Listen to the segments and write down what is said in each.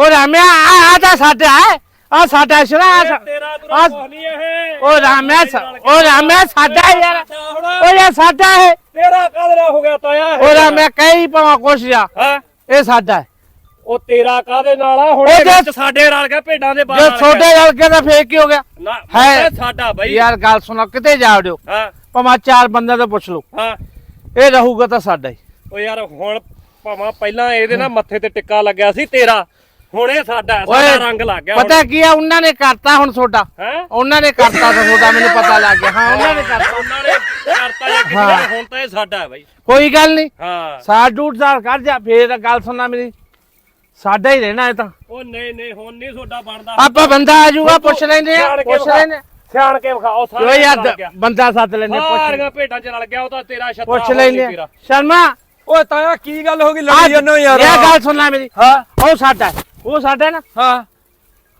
ਉਹ ਰਾਮਿਆ ਆ ਆ ਤਾਂ ਸਾਡਾ ਹੈ। ਆ ਸਾਡਾ ਸ਼ਰਾ ਤੇਰਾ ਗੁਰੂ ਆ ਕੁਛ ਨਹੀਂ ਇਹ। ਉਹ ਰਾਮਿਆ ਸਾ- ਉਹ ਰਾਮਿਆ ਸਾਡਾ ਹੈ ਯਾਰ। ਉਹ ਯਾਰ ਸਾਡਾ ਹੈ। ਤੇਰਾ ਕਾਹਦਾ ਹੋ ਗਿਆ ਤਾਇਆ ਇਹ? ਉਹ ਰਾਮਿਆ ਕਈ ਭਾਵੇਂ ਕੁਛ ਜਾ ਹੈਂ? ਇਹ ਸਾਡਾ ਹੈ। ਉਹ ਤੇਰਾ ਕਾਹਦੇ ਨਾਲ ਆ? ਹੁਣ ਉਹ ਇਹ ਜੇ- ਵਿੱਚ ਸਾਡੇ ਰਲ ਗਿਆ ਭੇਡਾਂ ਦੇ ਬਾਹਰ ਜੇ ਰਲ। ਛੋਟੇ ਰਲ ਕੇ ਤਾਂ ਫੇਕ ਕੀ ਹੋ ਗਿਆ? ਨਾ ਹੈ। ਇਹ ਸਾਡਾ ਬਈ। ਯਾਰ ਗੱਲ ਸੁਣੋ ਕਿਤੇ ਜਾ ਵੜਿਓ। ਹਾਂ। ਭਾਵੇਂ ਚਾਰ ਬੰਦਿਆਂ ਤੋਂ ਪੁੱਛ ਲਓ। ਹਾਂ। ਇਹ ਰਹੂਗਾ ਤਾਂ ਸਾਡਾ ਹੀ। ਉਹ ਯਾਰ ਹੁਣ ਭਾਵੇਂ ਪਹਿਲਾਂ ਇਹਦੇ ਨਾਲ ਮੱਥੇ ਤੇ ਟਿੱਕਾ ਲੱਗਿਆ ਸੀ ਤੇਰਾ। ਹੁਣ ਇਹ ਸਾਡਾ ਸਾਡਾ ਰੰਗ ਲੱਗ ਗਿਆ ਪਤਾ ਕੀ ਆ? ਉਹਨਾਂ ਨੇ ਕਰਤਾ ਹੁਣ ਤੁਹਾਡਾ। ਹੈ? ਉਹਨਾਂ ਨੇ ਕਰਤਾ ਤਾਂ ਤੁਹਾਡਾ ਮੈਨੂੰ ਪਤਾ ਲੱਗ ਗਿਆ। ਹਾਂ ਉਹਨਾਂ ਨੇ ਕਰਤਾ। ਉਹਨਾਂ ਨੇ ਕਰਤਾ ਜਾਂ ਕਿਸੇ ਹੁਣ ਤਾਂ ਇਹ ਸਾਡਾ ਹੈ ਬਈ। ਕੋਈ ਗੱਲ ਨਹੀਂ। ਹਾਂ। ਸਾਡ ਸਾਲ ਕਰ ਜਾ ਫੇਰ ਗੱਲ ਸੁਣਨਾ ਮੇਰੀ। ਸਾਡਾ ਹੀ ਰਹਿਣਾ ਇਹ ਤਾਂ। ਉਹ ਨਹੀਂ ਨਹੀਂ ਹੁਣ ਨਹੀਂ ਤੁਹਾਡਾ ਬਣਦਾ। ਆਪਾਂ ਬੰਦਾ ਆ ਜਾਊਗਾ ਪੁੱਛ ਲੈਂਦੇ ਆ ਪੁੱਛ। ਲੈਂਦੇ। ਸਿਆਣ ਕੇ ਵਿਖਾਓ ਸਾਰੇ ਯਾਰ ਬੰਦਾ ਸੱਦ ਲੈਂਦੇ ਆ, ਪੁੱਛ ਸਾਰੀਆਂ ਭੇਡਾਂ ਚ ਰਲ ਗਿਆ ਉਹ ਤਾਂ ਤੇਰਾ ਛੱਤਰਾ ਪੁੱਛ ਲੈਂਦੇ। ਸ਼ਰਮਾ। ਓਏ ਤਾਇਆ ਕੀ ਗੱਲ ਹੋ ਗਈ? ਲੜੀ ਜੰਨੋ ਯਾਰ। ਇਹ ਗੱਲ ਸੁਣਨਾ ਮੇਰੀ। ਹਾਂ। ਉਹ ਸਾਡਾ ਉਹ ਸਾਡਾ ਹੈ ਨਾ। ਹਾਂ।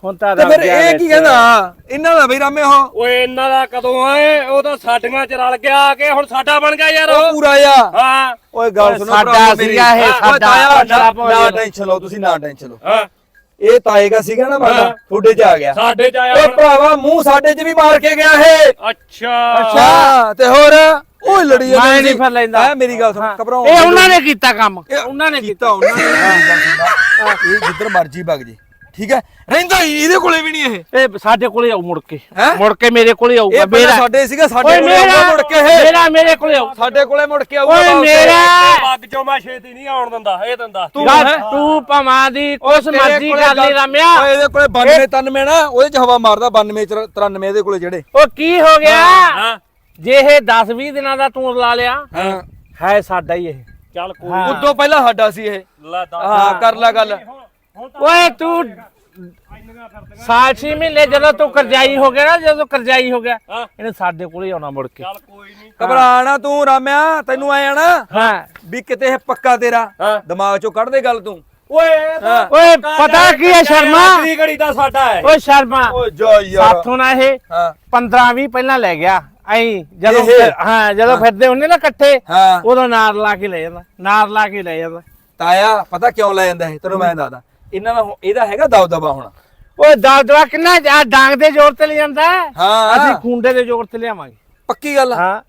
ਹੁਣ ਤਾਂ ਤੇ ਫਿਰ ਇਹ। ਕੀ ਕਹਿੰਦਾ? ਇਹਨਾਂ ਦਾ ਬਈ ਰਾਮੇ ਉਹ। ਓਏ ਇਹਨਾਂ ਦਾ ਕਦੋਂ ਆਏ? ਉਹ ਤਾਂ ਸਾਡੀਆਂ ਚ ਰਲ ਗਿਆ ਆ ਕੇ ਹੁਣ ਸਾਡਾ ਬਣ ਗਿਆ ਯਾਰ ਉਹ ਪੂਰਾ ਆ। ਹਾਂ। ਓਏ ਗੱਲ ਸੁਣੋ ਸਾਡਾ। ਸੀਗਾ ਇਹ, ਸਾਡਾ, ਨਾ-। ਟੈਨਸ਼ਨ ਲਓ ਤੁਸੀਂ ਨਾ ਟੈਨਸ਼ਨ ਲਓ। ਹਾਂ। ਇਹ ਤਾਏਗਾ ਸੀਗਾ ਨਾ ਹਾਂ। ਤੁਹਾਡੇ ਚ ਆ ਗਿਆ। ਸਾਡੇ ਚ ਆਇਆ ਓਏ। ਭਰਾਵਾ ਮੂੰਹ ਸਾਡੇ ਚ ਵੀ ਮਾਰ ਕੇ ਗਿਆ ਇਹ। ਅੱਛਾ। ਅੱਛਾ। ਤੇ ਹੋਰ? ਓਏ ਲੜੀ ਜਾਂਦੇ ਮੈਂ ਨਹੀਂ। ਫਿਰ ਲੈਂਦਾ। ਮੇਰੀ ਗੱਲ ਸੁਣ ਹਾਂ। ਘਬਰਾਓ ਇਹ ਉਹਨਾਂ ਨੇ ਕੀਤਾ ਕੰਮ। ਉਹਨਾਂ ਨੇ ਕੀਤਾ ਉਹਨਾਂ ਨੇ। ਇਹ ਜਿੱਧਰ ਮਰਜ਼ੀ ਵਗ ਜੇ ਠੀਕ ਹੈ? ਰਹਿੰਦਾ ਹੀ ਇਹਦੇ ਕੋਲੇ ਵੀ ਨਹੀਂ ਇਹ। ਇਹ ਸਾਡੇ ਕੋਲੇ ਆਉ ਮੁੜ ਕੇ। ਹੈਂ? ਮੁੜ ਕੇ ਮੇਰੇ ਕੋਲੇ ਆਊਗਾ ਇਹ ਪਹਿਲਾਂ ਸਾਡੇ ਸੀਗਾ ਸਾਡੇ ਓਏ ਕੋਲੇ ਆਊਗਾ ਮੇਰਾ ਮੁੜ ਕੇ ਇਹ। ਮੇਰਾ ਮੇਰੇ ਕੋਲੇ ਆਊ। ਸਾਡੇ ਕੋਲੇ ਮੁੜ ਕੇ ਆਊਗਾ ਓਏ ਵਾਪਸ। ਮੇਰਾ ਪੱਗ ਚੋਂ ਮੈਂ ਛੇਤੀ ਨਹੀਂ ਆਉਣ ਦਿੰਦਾ ਇਹ ਦਿੰਦਾ। ਤੂੰ ਗੱਲ ਹੈਂ? ਤੂੰ ਭਵਾਂ ਦੀ ਕੁਛ ਤੇਰੇ ਮਰਜ਼ੀ ਕੋਲੇ ਕਰ ਲਈ ਗੱਲ- ਰਾਮਿਆ। ਓਏ ਇਹਦੇ ਕੋਲੇ 92 93 ਨਾ ਉਹਦੇ ਚ ਹਵਾ ਮਾਰਦਾ 92 ਚ 93 ਇਹਦੇ ਕੋਲੇ ਜਿਹੜੇ। ਉਹ ਕੀ ਹੋ ਗਿਆ? ਹਾਂ ਜੇ ਇਹ 10 20 ਦਿਨਾਂ ਦਾ ਤੂੰ ਲਾ ਲਿਆ ਹਾਂ। ਹੈ ਸਾਡਾ ਹੀ ਇਹ। ਚੱਲ ਕੋਈ ਹਾਂ। ਉਦੋਂ ਪਹਿਲਾਂ ਸਾਡਾ ਸੀ ਇਹ। ਲੈ ਦੱਸ। ਹਾਂ ਕਰ ਲੈ ਗੱਲ। ਓਏ ਤੂੰ ਇੰਨੀਆਂ ਸਾਲ ਮਹੀਨੇ ਜਦੋਂ ਤੂੰ ਕਰਜ਼ਾਈ ਹੋ ਗਿਆ ਨਾ ਜਦੋਂ ਕਰਜ਼ਾਈ ਹੋ ਗਿਆ ਹਾਂ। ਇਹਨੇ ਸਾਡੇ ਕੋਲੇ ਹੀ ਆਉਣਾ ਮੁੜ ਕੇ। ਚੱਲ ਕੋਈ ਨਹੀਂ। ਘਬਰਾਣਾ ਤੂੰ ਰਾਮਿਆ ਤੈਨੂੰ ਆਇਆ ਨਾ ਹਾਂ। ਵੀ ਕਿਤੇ ਇਹ ਪੱਕਾ ਤੇਰਾ ਹਾਂ। ਦਿਮਾਗ ਚੋਂ ਕੱਢ ਦੇ ਗੱਲ ਤੂੰ। ਓਏ ਇਹ ਤਾਂ ਹਾਂ। ਓਏ ਪਤਾ ਕੀ ਹੈ ਸ਼ਰਮਾ? ਅਗਲੀ ਘੜੀ ਦਾ ਸਾਡਾ ਹੈ। ਓਏ ਸ਼ਰਮਾ। ਓਏ ਜਾ ਸਾਥੋਂ ਨਾ ਇਹ ਹਾਂ। 15 20 ਪਹਿਲਾਂ ਲੈ ਗਿਆ। ਐਂ ਜਦੋਂ ਇਹ? ਫਿਰ- ਹਾਂ ਜਦੋਂ ਫਿਰਦੇ ਹੁੰਦੇ ਨਾ ਇਕੱਠੇ ਹਾਂ। ਉਦੋਂ ਨਾਰ ਲਾ ਕੇ ਲੈ ਜਾਂਦਾ ਨਾਰ ਲਾ ਕੇ ਲੈ ਜਾਂਦਾ। ਤਾਇਆ ਪਤਾ ਕਿਉਂ ਲੈ ਜਾਂਦਾ ਇਹ? ਤੈਨੂੰ ਮੈਂ ਦੱਸਦਾ। ਇਹਨਾਂ ਦਾ ਹੁਣ- ਇਹਦਾ ਹੈਗਾ ਦਬਦਬਾ ਹੁਣ। ਓਏ ਦਵਾ ਕਿੰਨਾ ਆ ਡਾਂਗ ਦੇ ਜ਼ੋਰ ਤੇ ਲੈ ਜਾਂਦਾ। ਹੈ। ਹਾਂ। ਅਸੀਂ ਖੁੰਡੇ ਦੇ ਜ਼ੋਰ ਤੇ ਲਿਆਵਾਂਗੇ। ਪੱਕੀ ਗੱਲ ਆ। ਹਾਂ।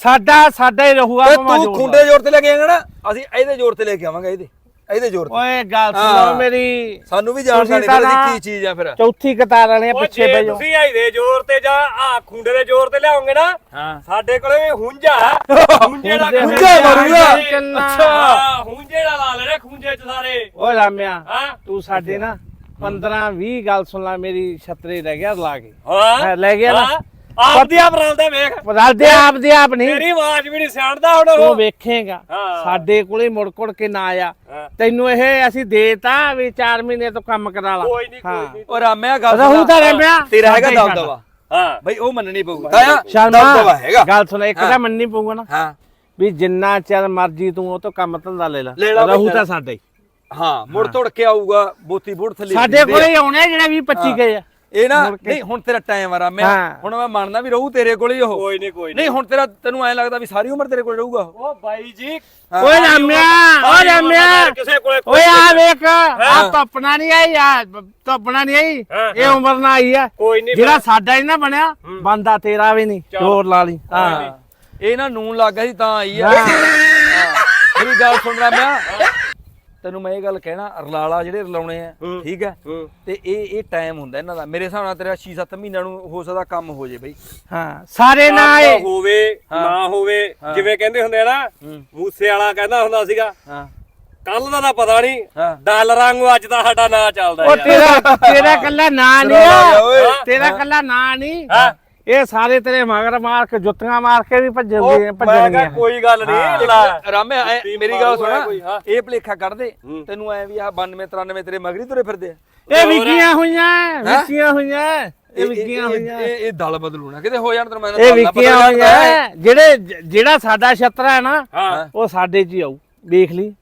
ਸਾਡਾ ਸਾਡਾ ਹੀ ਰਹੂਗਾ ਤੇ ਭਾਵੇਂ ਤੂੰ ਜ਼ੋਰ ਖੁੰਡੇ ਜ਼ੋਰ ਤੇ ਲੈ ਕੇ ਆਏਗਾ ਨਾ ਅਸੀਂ ਇਹਦੇ ਜ਼ੋਰ ਤੇ ਲੈ ਕੇ ਆਵਾਂਗੇ ਇਹਦੇ। ਇਹਦੇ ਜ਼ੋਰ ਤੇ ਓਏ ਗੱਲ ਹਾਂ। ਸੁਣੋ ਮੇਰੀ ਸਾਨੂੰ ਵੀ ਜਾਣਦਾ ਤੁਸੀਂ ਨਹੀਂ ਤਾਂ ਪਤਾ ਨਾ- ਕੀ ਚੀਜ਼ ਆ ਫਿਰ ਚੌਥੀ ਕਤਾਰ ਵਾਲੇ ਓ ਪਿੱਛੇ ਜੇ ਬਹਿ ਜਾਓ ਤੁਸੀਂ ਆਈ ਦੇ ਜ਼ੋਰ ਤੇ ਜਾਂ ਆ ਖੁੰਡੇ ਦੇ ਜ਼ੋਰ ਤੇ ਲਿਆਉਂਗੇ ਨਾ ਹਾਂ ਸਾਡੇ ਕੋਲੇ ਹੁੰਜਾ ਹੁੰਜੇ ਦਾ ਹੁੰਜੇ ਹੁੰਜਾ ਮਾਰੂਗਾ। ਅੱਛਾ। ਹਾਂ ਹੁੰਜੇ ਦਾ ਲਾ ਲੈਣੇ ਖੁੰਜੇ ਚ ਸਾਰੇ ਓਏ ਰਾਮਿਆ ਹਾਂ ਤੂੰ ਸਾਡੇ ਨਾ 15 20 ਗੱਲ ਸੁਣ ਲੈ ਮੇਰੀ ਛਤਰੀ ਰਹਿ ਗਿਆ ਲਾ ਕੇ ਹਾਂ ਹਾਂ, ਲੈ ਗਿਆ ਨਾ। ਹਾਂ। ਆਪਦੀ ਆਪ ਰਲਦੇ ਵੇਖ। ਰਲਦੇ ਆਪ ਦੇ ਆਪ ਨਹੀਂ। ਤੇਰੀ ਆਵਾਜ਼ ਵੀ ਨਹੀਂ ਸਿਆਣਦਾ ਹੁਣ ਤੂੰ ਉਹ ਵੇਖੇਗਾ। ਹਾਂ। ਸਾਡੇ ਕੋਲੇ ਮੁੜ ਕੁੜ ਕੇ ਨਾ ਆਇਆ। ਹਾਂ। ਤੈਨੂੰ ਇਹ ਅਸੀਂ ਦੇਤਾ ਵੀ 4 ਮਹੀਨੇ ਤੋਂ ਕੰਮ ਕਰਾ ਲਾ। ਕੋਈ ਨਹੀਂ ਕੋਈ ਨਹੀਂ ਉਹ ਰਾਮਿਆ ਗੱਲ ਰਹੂ ਸੁਣ। ਤਾਂ ਰਾਮਿਆ। ਤੇਰਾ ਹੈਗਾ ਸਾਡਾ ਹੀ ਦਬਦਬਾ। ਹਾਂ। ਬਈ ਉਹ ਮੰਨਣੀ ਪਊਗਾ। ਤਾਇਆ ਦਬਦਬਾ ਸ਼ਰਮਾ ਹੈਗਾ। ਗੱਲ ਸੁਣ ਇੱਕ। ਤਾਂ ਮੰਨਣੀ ਪਊਗਾ ਨਾ। ਹਾਂ। ਵੀ ਜਿੰਨਾ ਚਿਰ ਮਰਜ਼ੀ ਤੂੰ ਉਹ ਤੋਂ ਕੰਮ ਧੰਦਾ ਲੈ ਲੈ। ਲੈ ਲਾ ਬਈ, ਰਹੂ ਲੈ ਤਾਂ ਲਾ। ਸਾਡਾ ਹੀ। ਹਾਂ ਮੁੜ ਤੋੜ ਕੇ ਆਊਗਾ ਬੋਤੀ ਬੁੜ ਥੱਲੇ ਸਾਡੇ। ਕੋਲੇ ਹੀ ਆਉਣੇ ਆ ਜਿਹੜੇ 20 25 ਗਏ ਆ। ਇਹ ਨਾ। ਨਹੀਂ ਹੁਣ ਤੇਰਾ ਟਾਈਮ ਆ ਹਾਂ। ਹੁਣ ਮੈਂ ਮੰਨਦਾ ਵੀ ਰਹੂ ਤੇਰੇ ਕੋਲ ਹੀ ਉਹ। ਕੋਈ ਨਹੀਂ ਕੋਈ ਨਹੀਂ ਹੁਣ ਤੇਰਾ ਤੈਨੂੰ ਐ ਲੱਗਦਾ ਵੀ ਸਾਰੀ ਉਮਰ ਤੇਰੇ ਕੋਲ ਰਹੂਗਾ ਉਹ। ਬਾਈ ਜੀ। ਓਏ ਰਾਮਿਆ ਓਏ ਰਾਮਿਆ। ਕਿਸੇ ਕੋਲੇ ਓਏ ਆ ਵੇਖ ਆ ਤਪਣਾ ਨਹੀਂ ਆਈ ਆ ਤਪਣਾ ਨਹੀਂ ਆਈ। ਇਹ ਉਮਰ ਨਾ ਆਈ ਆ। ਕੋਈ ਨਹੀਂ ਜਿਹੜਾ ਸਾਡਾ ਹੀ ਨਾ ਬਣਿਆ ਬੰਦਾ ਤੇਰਾ ਵੀ ਨਹੀਂ ਜ਼ੋਰ ਲਾ ਲਈ। ਹਾਂ। ਇਹ ਨਾ ਨੂਨ ਲੱਗ ਗਿਆ ਸੀ ਤਾਂ ਆਈ ਆ। ਮੇਰੀ ਗੱਲ ਸੁਣ ਰਾਮਿਆ। ਤੈਨੂੰ ਮੈਂ ਇਹ ਗੱਲ ਕਹਿਣਾ ਰਲਾਲਾ ਜਿਹੜੇ ਰਲਾਉਣੇ ਆ। ਠੀਕ ਹੈ ਤੇ ਇਹ ਇਹ ਟਾਈਮ ਹੁੰਦਾ ਇਹਨਾਂ ਦਾ ਮੇਰੇ ਹਿਸਾਬ ਨਾਲ ਤੇਰਾ 6-7 ਮਹੀਨਿਆਂ ਨੂੰ ਹੋ ਸਕਦਾ ਕੰਮ ਹੋ ਜੇ ਬਈ ਹਾਂ ਸਾਰੇ ਨਾ ਆਏ ਹੋਵੇ ਨਾ ਹੋਵੇ ਜਿਵੇਂ ਕਹਿੰਦੇ ਹੁੰਦੇ ਆ ਨਾ। ਮੂਸੇ ਵਾਲਾ ਕਹਿੰਦਾ ਹੁੰਦਾ ਸੀਗਾ ਹਾਂ ਕੱਲ ਦਾ ਤਾਂ ਪਤਾ ਨਹੀਂ। ਡਾਲਰਾਂ ਨੂੰ ਅੱਜ ਤਾਂ ਸਾਡਾ ਨਾਂ ਚੱਲਦਾ ਉਹ ਤੇਰਾ ਤੇਰਾ ਕੱਲਾ ਨਾਂ ਨਹੀਂ। ਤੇਰਾ ਕੱਲਾ ਨਾਂ ਨਹੀਂ ਹਾਂ। ਇਹ ਸਾਰੇ ਤੇਰੇ ਮਗਰ ਮਾਰ ਕੇ ਜੁੱਤੀਆਂ ਮਾਰ ਕੇ ਵੀ ਕਿਹਾ ਭੱਜਣਗੇ ਕੋਈ ਗੱਲ ਨਹੀਂ ਰਾਮੇ ਮੇਰੀ ਗੱਲ ਸੁਣਾ। ਇਹ ਭਲੇਖਾ ਕੱਢ ਦੇ। ਤੈਨੂੰ ਐ ਵੀ ਆ 92 93 ਤੇਰੇ ਮਗਰੀ ਤੁਰੇ ਫਿਰਦੇ ਆ। ਇਹ ਵਿਕੀਆਂ ਹੋਈਆਂ ਵਿਕੀਆਂ ਹੋਈਆਂ ਇਹ ਵਿਕੀਆਂ ਇਹ- ਹੋਈਆਂ। ਇਹ ਇਹ ਦਲ ਬਦਲੂ ਨਾ ਕਿਤੇ ਹੋ ਜਾਣ ਤੈਨੂੰ ਮੈਂ ਇਹ ਵਿਕੀਆਂ। ਹੋਈਆਂ ਜਿਹੜੇ ਜਿਹੜਾ ਸਾਡਾ ਛਤਰਾ ਹੈ ਨਾ ਉਹ ਸਾਡੇ 'ਚ ਹੀ ਆਊ ਵੇਖ ਲਈ।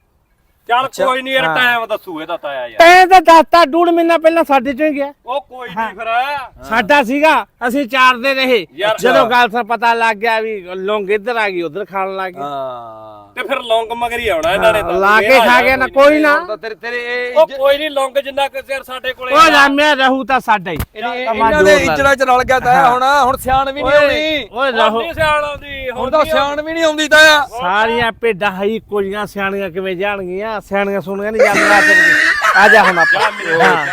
ਚੱਲ ਕੋਈ ਨਹੀਂ ਯਾਰ। ਟਾਈਮ ਦੱਸੂ ਇਹਦਾ ਤਾਇਆ ਯਾਰ। ਤੈਂ ਤਾਂ ਦੱਸਤਾ ਡੂੜ ਮਹੀਨਾ ਪਹਿਲਾਂ ਸਾਡੇ 'ਚੋਂ ਹੀ ਗਿਆ। ਉਹ ਕੋਈ ਨਹੀਂ ਫਿਰ। ਸਾਡਾ ਸੀਗਾ ਅਸੀਂ ਚਾਰਦੇ ਰਹੇ। ਯਾਰ- ਜਦੋਂ ਗੱਲ ਤੋਂ ਪਤਾ ਲੱਗ ਗਿਆ ਵੀ ਲੋਂਗ ਇੱਧਰ ਆ ਗਈ ਉਧਰ ਖਾਣ ਲੱਗ ਹਾਂ। ਤੇ ਫਿਰ ਲੌਂਗ ਮਗਰ ਹੀ ਆਉਣਾ ਇਹਨਾਂ ਨੇ ਤਾਂ। ਲਾ ਕੇ ਖਾ ਗਿਆ ਨਾ ਕੋਈ ਨਾ। ਤਾਂ ਤੇਰੇ ਤੇਰੇ ਇਹ ਉਹ ਕੋਈ ਨਹੀਂ ਲੌਂਗ ਜਿੰਨਾ ਕੁ ਚਿਰ ਸਾਡੇ ਕੋਲੇ ਉਹ ਰਾਮਿਆ ਰਹੂ ਤਾਂ ਸਾਡਾ ਹੀ। ਇਹਨਾਂ ਦੇ। ਇੱਜੜਾ ਚ ਰਲ ਗਿਆ ਤਾਂ ਹੁਣ ਹੁਣ ਸਿਆਣ ਵੀ ਨਹੀਂ ਆਉਣੀ ਓਏ ਰਹੂ। ਨਹੀਂ ਸਿਆਣ ਆਉਂਦੀ। ਹੁਣ ਤਾਂ ਸਿਆਣ ਵੀ ਨਹੀਂ ਆਉਂਦੀ ਤਾਂ ਸਾਰੀਆਂ ਭੇਡਾਂ ਹਈ ਕੁੜੀਆਂ ਸਿਆਣੀਆਂ ਕਿਵੇਂ ਜਾਣਗੀਆਂ? ਸਿਆਣੀਆਂ ਸੁਣੀਆਂ ਨਹੀਂ ਜਾਂਦੀਆਂ ਆ ਜਾ ਹੁਣ ਆਪਾਂ। ਹਾਂ।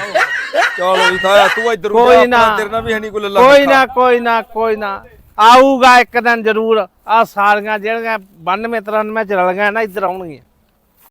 ਚਲੋ ਵੀ ਤਾਂ ਤੂੰ ਇੱਧਰ ਕੋਈ ਨਾ। ਤੇਰੇ ਨਾਲ ਵੀ ਹੈ ਨਹੀਂ ਕੋਈ ਲੱਲਾ ਕੋਈ ਨਾ ਕੋਈ ਨਾ ਕੋਈ ਨਾ। ਆਊਗਾ ਇੱਕ ਦਿਨ ਜ਼ਰੂਰ। ਆ ਸਾਰੀਆਂ ਜਿਹੜੀਆਂ 92 93 ਚ ਰਲ ਗਈਆਂ ਨਾ ਇੱਧਰ ਆਉਣਗੀਆਂ।